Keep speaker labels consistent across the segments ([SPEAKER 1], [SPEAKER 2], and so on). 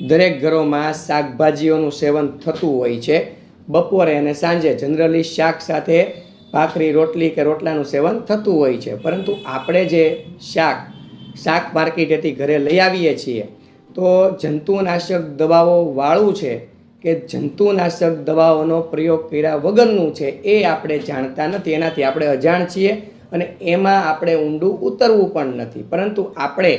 [SPEAKER 1] દરેક ઘરોમાં શાકભાજીઓનું સેવન થતું હોય છે. બપોરે અને સાંજે જનરલી શાક સાથે ભાખરી, રોટલી કે રોટલાનું સેવન થતું હોય છે. પરંતુ આપણે જે શાક શાક માર્કેટેથી ઘરે લઈ આવીએ છીએ, તો જંતુનાશક દવાઓ વાળું છે કે જંતુનાશક દવાઓનો પ્રયોગ કર્યા વગરનું છે એ આપણે જાણતા નથી. એનાથી આપણે અજાણ છીએ અને એમાં આપણે ઊંડું ઉતરવું પણ નથી. પરંતુ આપણે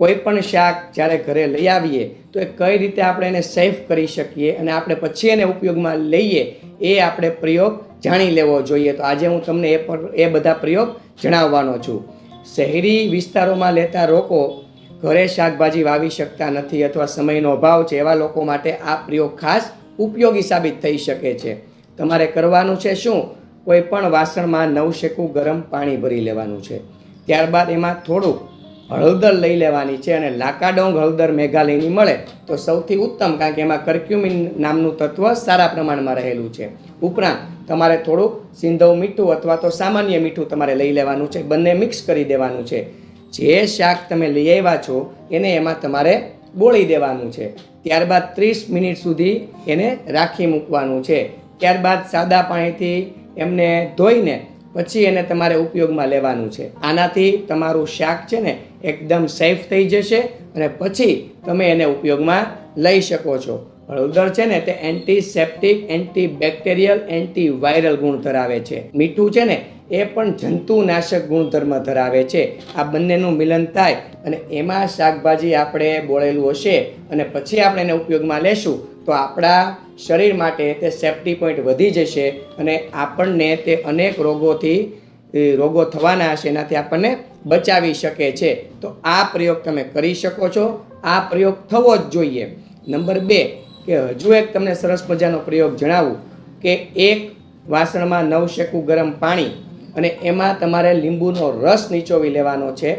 [SPEAKER 1] કોઈ પણ શાક જ્યારે ઘરે લઈ આવીએ, તો એ કઈ રીતે આપણે એને સેફ કરી શકીએ અને આપણે પછી એને ઉપયોગમાં લઈએ, એ આપણે પ્રયોગ જાણી લેવો જોઈએ. તો આજે હું તમને એ પર, એ બધા પ્રયોગ જણાવવાનો છું. શહેરી વિસ્તારોમાં લેતા લોકો ઘરે શાકભાજી વાવી શકતા નથી અથવા સમયનો અભાવ છે, એવા લોકો માટે આ પ્રયોગ ખાસ ઉપયોગી સાબિત થઈ શકે છે. તમારે કરવાનું છે શું? કોઈ પણ વાસણમાં નવ શેકું ગરમ પાણી ભરી લેવાનું છે. ત્યારબાદ એમાં થોડુંક હળદર લઈ લેવાની છે અને લાકાડોંગ હળદર મેઘાલયની મળે તો સૌથી ઉત્તમ, કારણ કે એમાં કર્ક્યુમિન નામનું તત્વ સારા પ્રમાણમાં રહેલું છે. ઉપરાંત, તમારે થોડુંક સિંધવ મીઠું અથવા તો સામાન્ય મીઠું તમારે લઈ લેવાનું છે, બંને મિક્સ કરી દેવાનું છે. જે શાક તમે લઈ આવ્યા છો, એને એમાં તમારે બોળી દેવાનું છે. ત્યારબાદ ત્રીસ મિનિટ સુધી એને રાખી મૂકવાનું છે. ત્યારબાદ સાદા પાણીથી એમને ધોઈને પછી એને તમારે ઉપયોગમાં લેવાનું છે. આનાથી તમારું શાક છે ને એકદમ સેફ થઈ જશે અને પછી તમે એને ઉપયોગમાં લઈ શકો છો. હળદર છે ને તે એન્ટીસેપ્ટિક એન્ટીબેક્ટેરિયલ એન્ટીવાયરલ ગુણ ધરાવે છે. મીઠું છે ને એ પણ જંતુનાશક ગુણધર્મ ધરાવે છે. આ બંનેનું મિલન થાય અને એમાં શાકભાજી આપણે બોળેલું હશે અને પછી આપણે એને ઉપયોગમાં લેશું તો આપણા શરીર માટે તે સેફ્ટી પોઈન્ટ વધી જશે અને આપણને તે અનેક રોગોથી રોગો થવાના હશે, એનાથી આપણને બચાવી શકે છે. તો આ પ્રયોગ તમે કરી શકો છો. આ પ્રયોગ થવો જ જોઈએ. નંબર બે, કે હજુ એક તમને સરસ મજાનો પ્રયોગ જણાવું, કે એક વાસણમાં નવ શેકું ગરમ પાણી અને એમાં તમારે લીંબુનો રસ નીચોવી લેવાનો છે.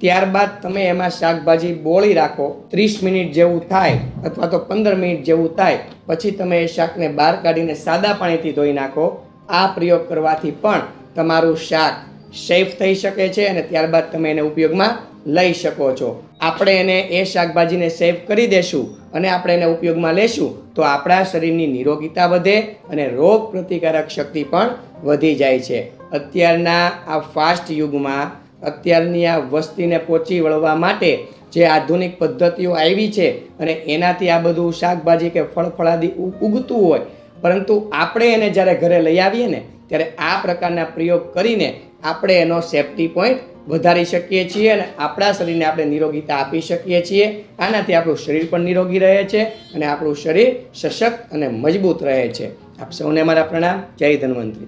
[SPEAKER 1] ત્યારબાદ તમે એમાં શાકભાજી બોળી રાખો. ત્રીસ મિનિટ જેવું થાય અથવા તો પંદર મિનિટ જેવું થાય, પછી તમે એ શાકને બહાર કાઢીને સાદા પાણીથી ધોઈ નાખો. આ પ્રયોગ કરવાથી પણ તમારું શાક સેફ થઈ શકે છે અને ત્યારબાદ તમે એને ઉપયોગમાં લઈ શકો છો. આપણે એને એ શાકભાજીને સેવ કરી દેશું અને આપણે એને ઉપયોગમાં લેશું તો આપણા શરીરની નિરોગીતા વધે અને રોગ પ્રતિકારક શક્તિ પણ વધી જાય છે. અત્યારના આ ફાસ્ટ યુગમાં અત્યારની આ વસ્તીને પહોંચી વળવા માટે જે આધુનિક પદ્ધતિઓ આવી છે અને એનાથી આ બધું શાકભાજી કે ફળફળાદી ઉગતું હોય, પરંતુ આપણે એને જ્યારે ઘરે લઈ આવીએ ને ત્યારે આ પ્રકારના પ્રયોગ કરીને આપણે એનો સેફ્ટી પોઈન્ટ વધારી શકીએ છીએ અને આપણા શરીરને આપણે નિરોગીતા આપી શકીએ છીએ. આનાથી આપણું શરીર પણ નિરોગી રહે છે અને આપણું શરીર સશક્ત અને મજબૂત રહે છે. આપ સૌને મારા પ્રણામ. જય ધન્વંતરી.